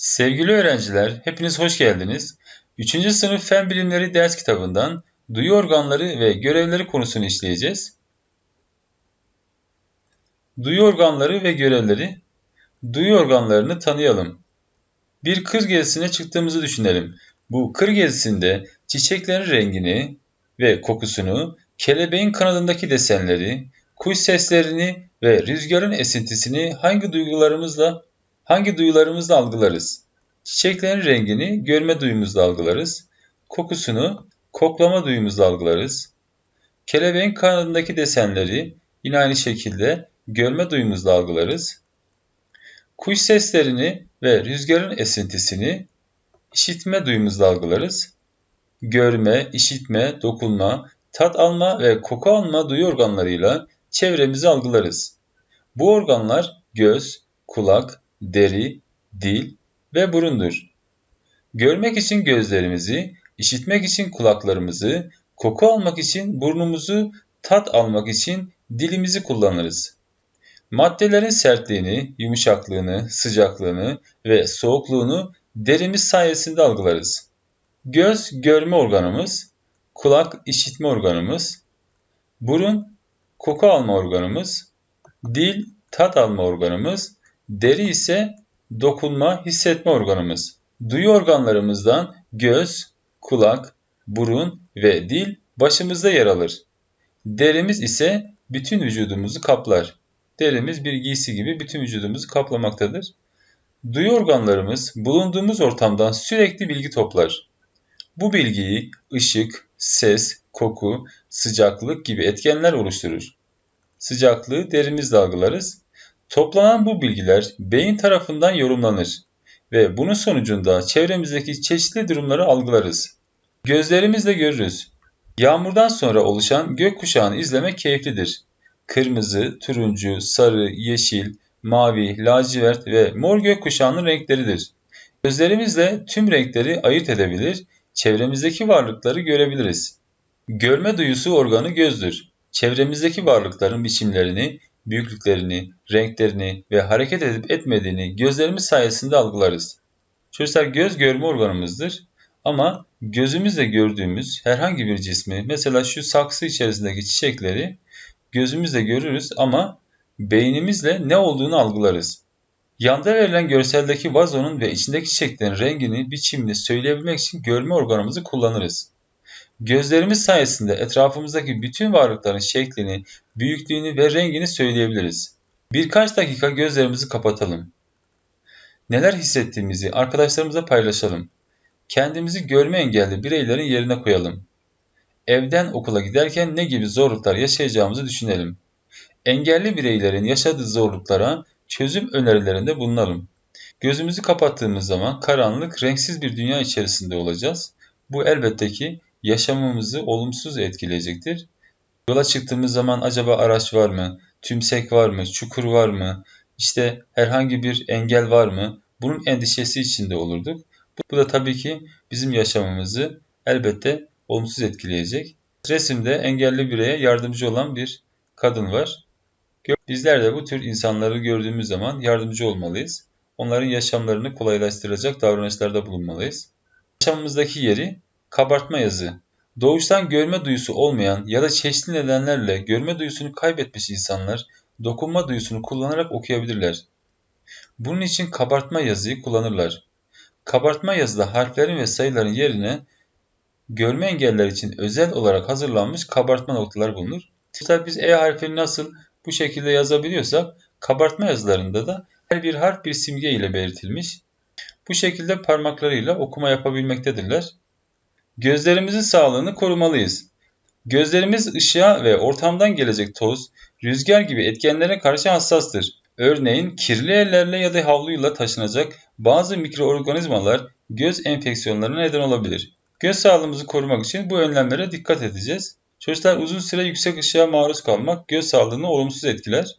Sevgili öğrenciler, hepiniz hoş geldiniz. 3. sınıf Fen Bilimleri ders kitabından duyu organları ve görevleri konusunu işleyeceğiz. Duyu organları ve görevleri. Duyu organlarını tanıyalım. Bir kır gezisine çıktığımızı düşünelim. Bu kır gezisinde çiçeklerin rengini ve kokusunu, kelebeğin kanadındaki desenleri, kuş seslerini ve rüzgarın esintisini hangi duygularımızla hangi duyularımızla algılarız? Çiçeklerin rengini görme duyumuzla algılarız. Kokusunu koklama duyumuzla algılarız. Kelebeğin kanadındaki desenleri yine aynı şekilde görme duyumuzla algılarız. Kuş seslerini ve rüzgarın esintisini işitme duyumuzla algılarız. Görme, işitme, dokunma, tat alma ve koku alma duyu organlarıyla çevremizi algılarız. Bu organlar göz, kulak, deri, dil ve burundur. Görmek için gözlerimizi, işitmek için kulaklarımızı, koku almak için burnumuzu, tat almak için dilimizi kullanırız. Maddelerin sertliğini, yumuşaklığını, sıcaklığını ve soğukluğunu derimiz sayesinde algılarız. Göz görme organımız, kulak işitme organımız, burun koku alma organımız, dil tat alma organımız, deri ise dokunma, hissetme organımız. Duyu organlarımızdan göz, kulak, burun ve dil başımızda yer alır. Derimiz ise bütün vücudumuzu kaplar. Derimiz bir giysi gibi bütün vücudumuzu kaplamaktadır. Duyu organlarımız bulunduğumuz ortamdan sürekli bilgi toplar. Bu bilgiyi ışık, ses, koku, sıcaklık gibi etkenler oluşturur. Sıcaklığı derimizle algılarız. Toplanan bu bilgiler beyin tarafından yorumlanır ve bunun sonucunda çevremizdeki çeşitli durumları algılarız. Gözlerimizle görürüz. Yağmurdan sonra oluşan gökkuşağını izlemek keyiflidir. Kırmızı, turuncu, sarı, yeşil, mavi, lacivert ve mor gökkuşağının renkleridir. Gözlerimizle tüm renkleri ayırt edebilir, çevremizdeki varlıkları görebiliriz. Görme duyusu organı gözdür. Çevremizdeki varlıkların biçimlerini, büyüklüklerini, renklerini ve hareket edip etmediğini gözlerimiz sayesinde algılarız. Çocuklar göz görme organımızdır ama gözümüzle gördüğümüz herhangi bir cismi, mesela şu saksı içerisindeki çiçekleri gözümüzle görürüz ama beynimizle ne olduğunu algılarız. Yanda verilen görseldeki vazonun ve içindeki çiçeklerin rengini, biçimini söyleyebilmek için görme organımızı kullanırız. Gözlerimiz sayesinde etrafımızdaki bütün varlıkların şeklini, büyüklüğünü ve rengini söyleyebiliriz. Birkaç dakika gözlerimizi kapatalım. Neler hissettiğimizi arkadaşlarımıza paylaşalım. Kendimizi görme engelli bireylerin yerine koyalım. Evden okula giderken ne gibi zorluklar yaşayacağımızı düşünelim. Engelli bireylerin yaşadığı zorluklara çözüm önerilerinde bulunalım. Gözümüzü kapattığımız zaman karanlık, renksiz bir dünya içerisinde olacağız. Bu elbette ki yaşamımızı olumsuz etkileyecektir. Yola çıktığımız zaman acaba araç var mı? Tümsek var mı? Çukur var mı? İşte herhangi bir engel var mı? Bunun endişesi içinde olurduk. Bu da tabii ki bizim yaşamımızı elbette olumsuz etkileyecek. Resimde engelli bireye yardımcı olan bir kadın var. Bizler de bu tür insanları gördüğümüz zaman yardımcı olmalıyız. Onların yaşamlarını kolaylaştıracak davranışlarda bulunmalıyız. Yaşamımızdaki yeri kabartma yazı. Doğuştan görme duyusu olmayan ya da çeşitli nedenlerle görme duyusunu kaybetmiş insanlar dokunma duyusunu kullanarak okuyabilirler. Bunun için kabartma yazıyı kullanırlar. Kabartma yazıda harflerin ve sayıların yerine görme engeller için özel olarak hazırlanmış kabartma noktalar bulunur. Mesela biz E harfini nasıl bu şekilde yazabiliyorsak kabartma yazılarında da her bir harf bir simge ile belirtilmiş. Bu şekilde parmaklarıyla okuma yapabilmektedirler. Gözlerimizin sağlığını korumalıyız. Gözlerimiz ışığa ve ortamdan gelecek toz, rüzgar gibi etkenlere karşı hassastır. Örneğin kirli ellerle ya da havluyla taşınacak bazı mikroorganizmalar göz enfeksiyonlarına neden olabilir. Göz sağlığımızı korumak için bu önlemlere dikkat edeceğiz. Çocuklar uzun süre yüksek ışığa maruz kalmak göz sağlığını olumsuz etkiler.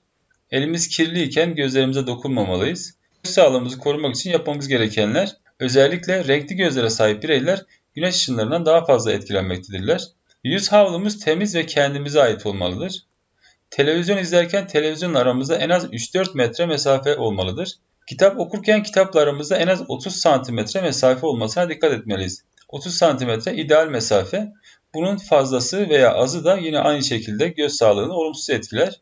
Elimiz kirliyken gözlerimize dokunmamalıyız. Göz sağlığımızı korumak için yapmamız gerekenler özellikle renkli gözlere sahip bireyler güneş ışınlarından daha fazla etkilenmektedirler. Yüz havlumuz temiz ve kendimize ait olmalıdır. Televizyon izlerken televizyonun aramızda en az 3-4 metre mesafe olmalıdır. Kitap okurken kitaplarımızda en az 30 santimetre mesafe olmasına dikkat etmeliyiz. 30 santimetre ideal mesafe. Bunun fazlası veya azı da yine aynı şekilde göz sağlığını olumsuz etkiler.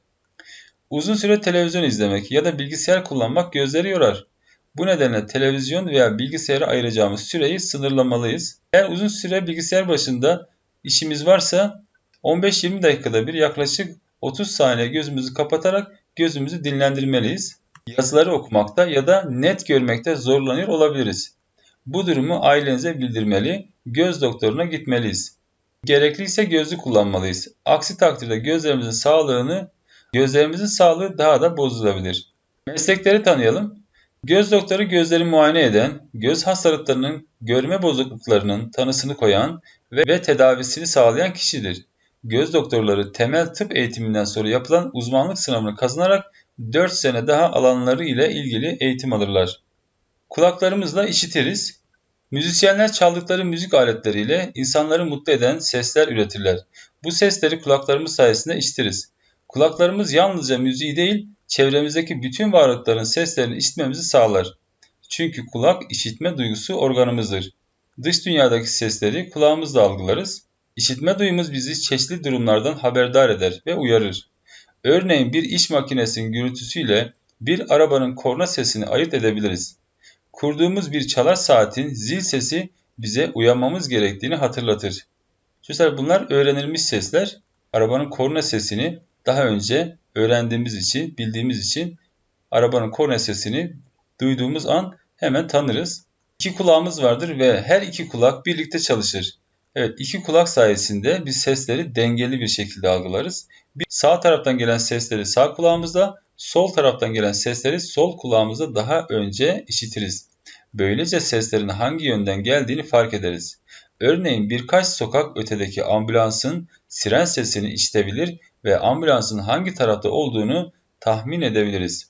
Uzun süre televizyon izlemek ya da bilgisayar kullanmak gözleri yorar. Bu nedenle televizyon veya bilgisayara ayıracağımız süreyi sınırlamalıyız. Eğer uzun süre bilgisayar başında işimiz varsa 15-20 dakikada bir yaklaşık 30 saniye gözümüzü kapatarak gözümüzü dinlendirmeliyiz. Yazıları okumakta ya da net görmekte zorlanıyor olabiliriz. Bu durumu ailenize bildirmeli, göz doktoruna gitmeliyiz. Gerekliyse gözlük kullanmalıyız. Aksi takdirde gözlerimizin sağlığını, gözlerimizin sağlığı daha da bozulabilir. Meslekleri tanıyalım. Göz doktoru gözleri muayene eden, göz hastalıklarının, görme bozukluklarının tanısını koyan ve, tedavisini sağlayan kişidir. Göz doktorları temel tıp eğitiminden sonra yapılan uzmanlık sınavını kazanarak 4 sene daha alanları ile ilgili eğitim alırlar. Kulaklarımızla işitiriz. Müzisyenler çaldıkları müzik aletleriyle insanları mutlu eden sesler üretirler. Bu sesleri kulaklarımız sayesinde işitiriz. Kulaklarımız yalnızca müziği değil, çevremizdeki bütün varlıkların seslerini işitmemizi sağlar. Çünkü kulak işitme duygusu organımızdır. Dış dünyadaki sesleri kulağımızla algılarız. İşitme duyumuz bizi çeşitli durumlardan haberdar eder ve uyarır. Örneğin bir iş makinesinin gürültüsüyle bir arabanın korna sesini ayırt edebiliriz. Kurduğumuz bir çalar saatin zil sesi bize uyanmamız gerektiğini hatırlatır. Çocuklar bunlar öğrenilmiş sesler. Arabanın korna sesini daha önce öğrendiğimiz için, bildiğimiz için arabanın korna sesini duyduğumuz an hemen tanırız. İki kulağımız vardır ve her iki kulak birlikte çalışır. Evet iki kulak sayesinde biz sesleri dengeli bir şekilde algılarız. Bir sağ taraftan gelen sesleri sağ kulağımızda, sol taraftan gelen sesleri sol kulağımızda daha önce işitiriz. Böylece seslerin hangi yönden geldiğini fark ederiz. Örneğin birkaç sokak ötedeki ambulansın siren sesini işitebilir ve ambulansın hangi tarafta olduğunu tahmin edebiliriz.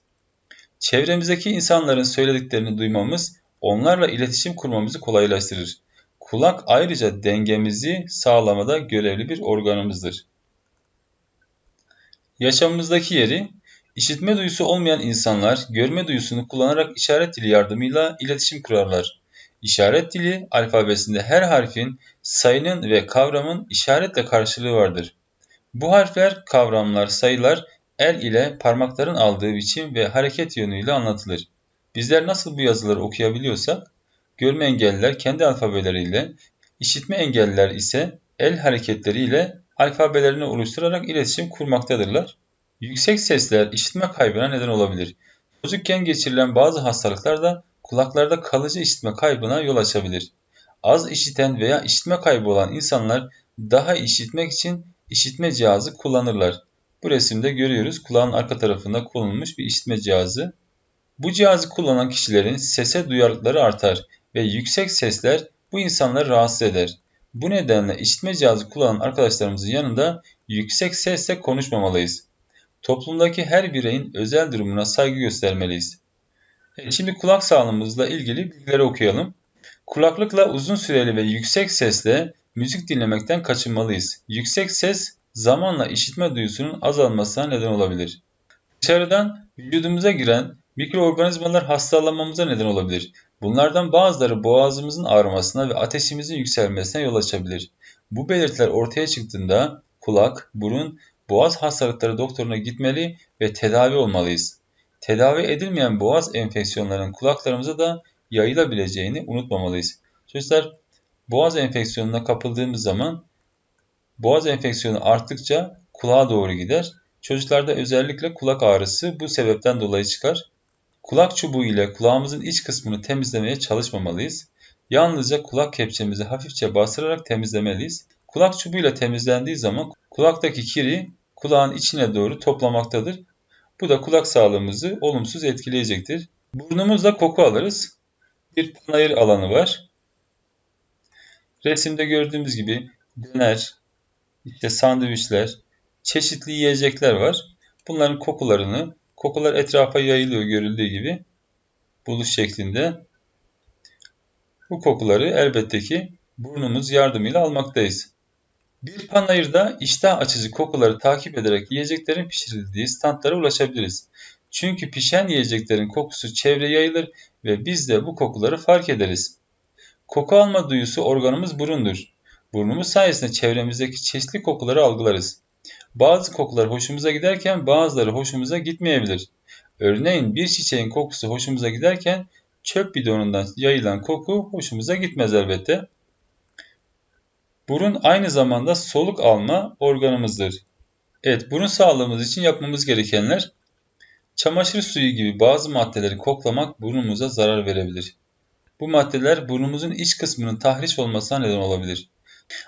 Çevremizdeki insanların söylediklerini duymamız onlarla iletişim kurmamızı kolaylaştırır. Kulak ayrıca dengemizi sağlamada görevli bir organımızdır. Yaşamımızdaki yeri, işitme duyusu olmayan insanlar görme duyusunu kullanarak işaret dili yardımıyla iletişim kurarlar. İşaret dili alfabesinde her harfin, sayının ve kavramın işaretle karşılığı vardır. Bu harfler, kavramlar, sayılar el ile parmakların aldığı biçim ve hareket yönüyle anlatılır. Bizler nasıl bu yazıları okuyabiliyorsak, görme engelliler kendi alfabeleriyle, işitme engelliler ise el hareketleriyle alfabelerini oluşturarak iletişim kurmaktadırlar. Yüksek sesler işitme kaybına neden olabilir. Çocukken geçirilen bazı hastalıklar da kulaklarda kalıcı işitme kaybına yol açabilir. Az işiten veya işitme kaybı olan insanlar daha işitmek için işitme cihazı kullanırlar. Bu resimde görüyoruz kulağın arka tarafında konulmuş bir işitme cihazı. Bu cihazı kullanan kişilerin sese duyarlılıkları artar ve yüksek sesler bu insanları rahatsız eder. Bu nedenle işitme cihazı kullanan arkadaşlarımızın yanında yüksek sesle konuşmamalıyız. Toplumdaki her bireyin özel durumuna saygı göstermeliyiz. şimdi kulak sağlığımızla ilgili bilgileri okuyalım. Kulaklıkla uzun süreli ve yüksek sesle müzik dinlemekten kaçınmalıyız. Yüksek ses zamanla işitme duyusunun azalmasına neden olabilir. Dışarıdan vücudumuza giren mikroorganizmalar hastalanmamıza neden olabilir. Bunlardan bazıları boğazımızın ağrımasına ve ateşimizin yükselmesine yol açabilir. Bu belirtiler ortaya çıktığında kulak, burun, boğaz hastalıkları doktoruna gitmeli ve tedavi olmalıyız. Tedavi edilmeyen boğaz enfeksiyonlarının kulaklarımıza da yayılabileceğini unutmamalıyız. Çocuklar boğaz enfeksiyonuna kapıldığımız zaman boğaz enfeksiyonu arttıkça kulağa doğru gider. Çocuklarda özellikle kulak ağrısı bu sebepten dolayı çıkar. Kulak çubuğu ile kulağımızın iç kısmını temizlemeye çalışmamalıyız. Yalnızca kulak kepçemizi hafifçe bastırarak temizlemeliyiz. Kulak çubuğu ile temizlendiği zaman kulaktaki kiri kulağın içine doğru toplamaktadır. Bu da kulak sağlığımızı olumsuz etkileyecektir. Burnumuzla koku alırız. Bir panayır alanı var. Resimde gördüğümüz gibi döner, işte sandviçler, çeşitli yiyecekler var. Bunların kokularını Kokular etrafa yayılıyor görüldüğü gibi buluş şeklinde. Bu kokuları elbette ki burnumuz yardımıyla almaktayız. Bir panayırda iştah açıcı kokuları takip ederek yiyeceklerin pişirildiği standlara ulaşabiliriz. Çünkü pişen yiyeceklerin kokusu çevreye yayılır ve biz de bu kokuları fark ederiz. Koku alma duyusu organımız burundur. Burnumuz sayesinde çevremizdeki çeşitli kokuları algılarız. Bazı kokular hoşumuza giderken bazıları hoşumuza gitmeyebilir. Örneğin bir çiçeğin kokusu hoşumuza giderken çöp bidonundan yayılan koku hoşumuza gitmez elbette. Burun aynı zamanda soluk alma organımızdır. Evet, burun sağlığımız için yapmamız gerekenler çamaşır suyu gibi bazı maddeleri koklamak burnumuza zarar verebilir. Bu maddeler burnumuzun iç kısmının tahriş olmasına neden olabilir.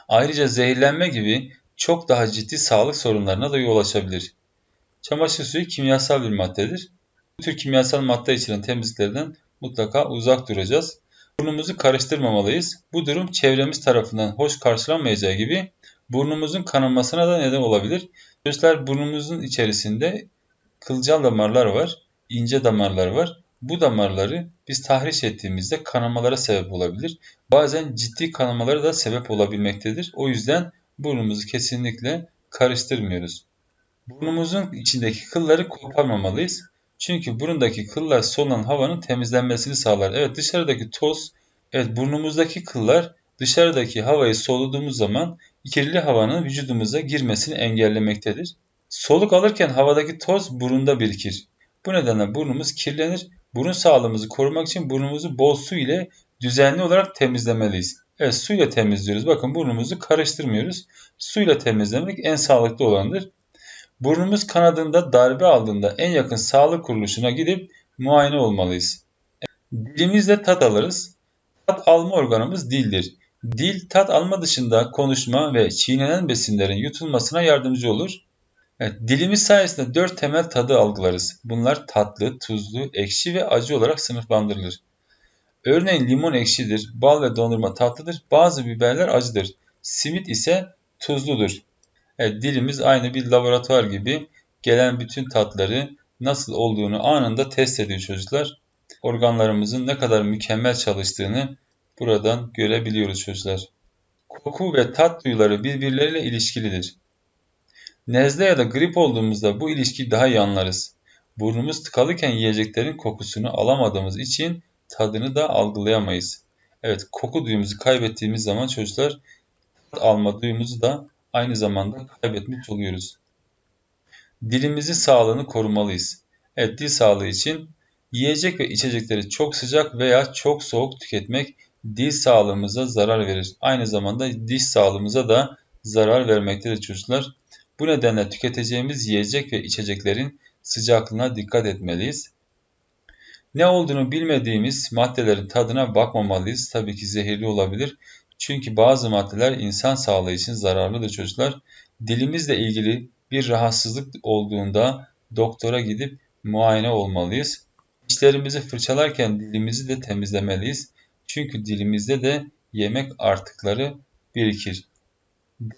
Ayrıca zehirlenme gibi çok daha ciddi sağlık sorunlarına da yol açabilir. Çamaşır suyu kimyasal bir maddedir. Bu tür kimyasal madde içeren temizliklerden mutlaka uzak duracağız. Burnumuzu karıştırmamalıyız. Bu durum çevremiz tarafından hoş karşılanmayacağı gibi burnumuzun kanamasına da neden olabilir. Gözler burnumuzun içerisinde kılcal damarlar var, ince damarlar var. Bu damarları biz tahriş ettiğimizde kanamalara sebep olabilir. Bazen ciddi kanamalara da sebep olabilmektedir. O yüzden burnumuzu kesinlikle karıştırmıyoruz. Burnumuzun içindeki kılları koparmamalıyız. Çünkü burundaki kıllar solunan havanın temizlenmesini sağlar. Evet dışarıdaki toz, evet burnumuzdaki kıllar dışarıdaki havayı soluduğumuz zaman kirli havanın vücudumuza girmesini engellemektedir. Soluk alırken havadaki toz burunda birikir. Bu nedenle burnumuz kirlenir. Burun sağlığımızı korumak için burnumuzu bol su ile düzenli olarak temizlemeliyiz. Evet suyla temizliyoruz. Bakın burnumuzu karıştırmıyoruz. Suyla temizlemek en sağlıklı olandır. Burnumuz kanadında darbe aldığında en yakın sağlık kuruluşuna gidip muayene olmalıyız. Dilimizle tat alırız. Tat alma organımız dildir. Dil tat alma dışında konuşma ve çiğnenen besinlerin yutulmasına yardımcı olur. Evet, dilimiz sayesinde dört temel tadı algılarız. Bunlar tatlı, tuzlu, ekşi ve acı olarak sınıflandırılır. Örneğin limon ekşidir, bal ve dondurma tatlıdır, bazı biberler acıdır. Simit ise tuzludur. Evet, dilimiz aynı bir laboratuvar gibi gelen bütün tatları nasıl olduğunu anında test ediyor çocuklar. Organlarımızın ne kadar mükemmel çalıştığını buradan görebiliyoruz çocuklar. Koku ve tat duyuları birbirleriyle ilişkilidir. Nezle ya da grip olduğumuzda bu ilişkiyi daha iyi anlarız. Burnumuz tıkalıken yiyeceklerin kokusunu alamadığımız için tadını da algılayamayız. Evet koku duyumuzu kaybettiğimiz zaman çocuklar tat alma duyumuzu da aynı zamanda kaybetmiş oluyoruz. Dilimizin sağlığını korumalıyız. Evet dil sağlığı için yiyecek ve içecekleri çok sıcak veya çok soğuk tüketmek dil sağlığımıza zarar verir. Aynı zamanda diş sağlığımıza da zarar vermektedir çocuklar. Bu nedenle tüketeceğimiz yiyecek ve içeceklerin sıcaklığına dikkat etmeliyiz. Ne olduğunu bilmediğimiz maddelerin tadına bakmamalıyız. Tabii ki zehirli olabilir. Çünkü bazı maddeler insan sağlığı için zararlıdır çocuklar. Dilimizle ilgili bir rahatsızlık olduğunda doktora gidip muayene olmalıyız. Dişlerimizi fırçalarken dilimizi de temizlemeliyiz. Çünkü dilimizde de yemek artıkları birikir.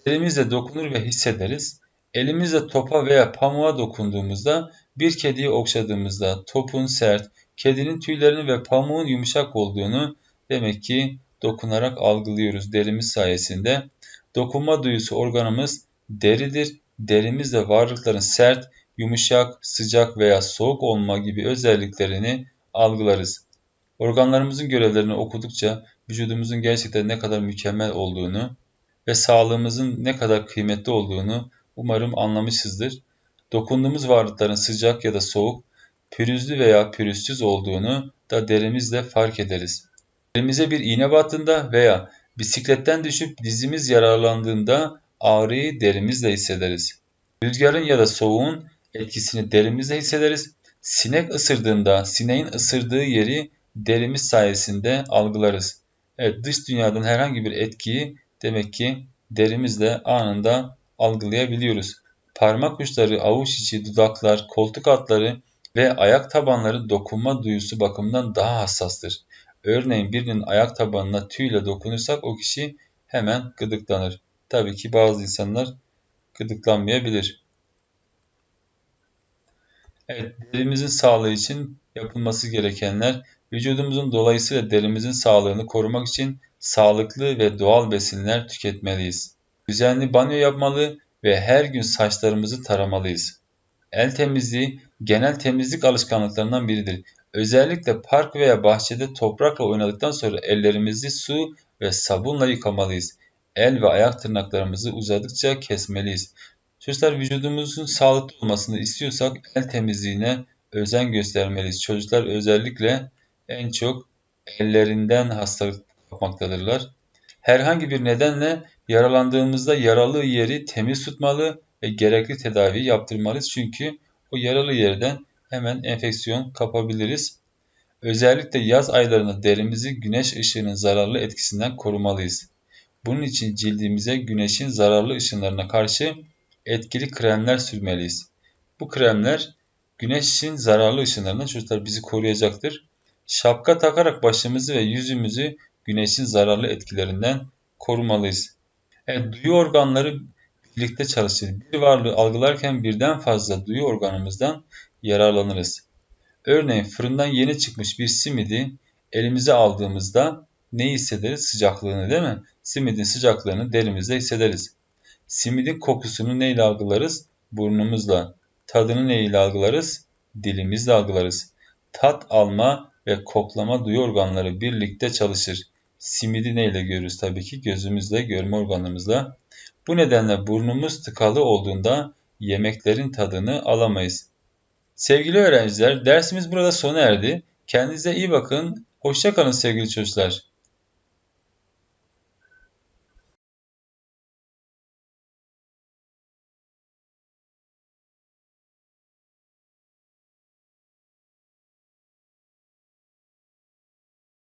Derimizle dokunur ve hissederiz. Elimizle topa veya pamuğa dokunduğumuzda, bir kediyi okşadığımızda topun sert, kedinin tüylerinin ve pamuğun yumuşak olduğunu demek ki dokunarak algılıyoruz derimiz sayesinde. Dokunma duyusu organımız deridir. Derimizle varlıkların sert, yumuşak, sıcak veya soğuk olma gibi özelliklerini algılarız. Organlarımızın görevlerini okudukça vücudumuzun gerçekten ne kadar mükemmel olduğunu ve sağlığımızın ne kadar kıymetli olduğunu umarım anlamışızdır. Dokunduğumuz varlıkların sıcak ya da soğuk, pürüzlü veya pürüzsüz olduğunu da derimizle fark ederiz. Derimize bir iğne battığında veya bisikletten düşüp dizimiz yararlandığında ağrıyı derimizle hissederiz. Rüzgarın ya da soğuğun etkisini derimizle hissederiz. Sinek ısırdığında sineğin ısırdığı yeri derimiz sayesinde algılarız. Evet dış dünyadan herhangi bir etkiyi demek ki derimizle anında algılayabiliyoruz. Parmak uçları, avuç içi, dudaklar, koltuk altları ve ayak tabanları dokunma duyusu bakımından daha hassastır. Örneğin birinin ayak tabanına tüyle dokunursak o kişi hemen gıdıklanır. Tabii ki bazı insanlar gıdıklanmayabilir. Evet, derimizin sağlığı için yapılması gerekenler vücudumuzun dolayısıyla derimizin sağlığını korumak için sağlıklı ve doğal besinler tüketmeliyiz. Düzenli banyo yapmalı ve her gün saçlarımızı taramalıyız. El temizliği genel temizlik alışkanlıklarından biridir. Özellikle park veya bahçede toprakla oynadıktan sonra ellerimizi su ve sabunla yıkamalıyız. El ve ayak tırnaklarımızı uzadıkça kesmeliyiz. Çocuklar vücudumuzun sağlıklı olmasını istiyorsak el temizliğine özen göstermeliyiz. Çocuklar özellikle en çok ellerinden hastalık kapmaktadırlar. Herhangi bir nedenle yaralandığımızda yaralı yeri temiz tutmalı ve gerekli tedavi yaptırmalıyız. Çünkü o yaralı yerden hemen enfeksiyon kapabiliriz. Özellikle yaz aylarında derimizi güneş ışığının zararlı etkisinden korumalıyız. Bunun için cildimize güneşin zararlı ışınlarına karşı etkili kremler sürmeliyiz. Bu kremler güneşin zararlı ışınlarından çocuklar bizi koruyacaktır. Şapka takarak başımızı ve yüzümüzü güneşin zararlı etkilerinden korumalıyız. Evet, duyu organları birlikte çalışır. Bir varlığı algılarken birden fazla duyu organımızdan yararlanırız. Örneğin fırından yeni çıkmış bir simidi elimize aldığımızda ne hissederiz? Sıcaklığını değil mi? Simidin sıcaklığını derimizde hissederiz. Simidin kokusunu neyle algılarız? Burnumuzla. Tadını neyle algılarız? Dilimizle algılarız. Tat alma ve koklama duyu organları birlikte çalışır. Simidi neyle görürüz? Tabii ki gözümüzle, görme organımızla. Bu nedenle burnumuz tıkalı olduğunda yemeklerin tadını alamayız. Sevgili öğrenciler, dersimiz burada sona erdi. Kendinize iyi bakın. Hoşça kalın sevgili çocuklar.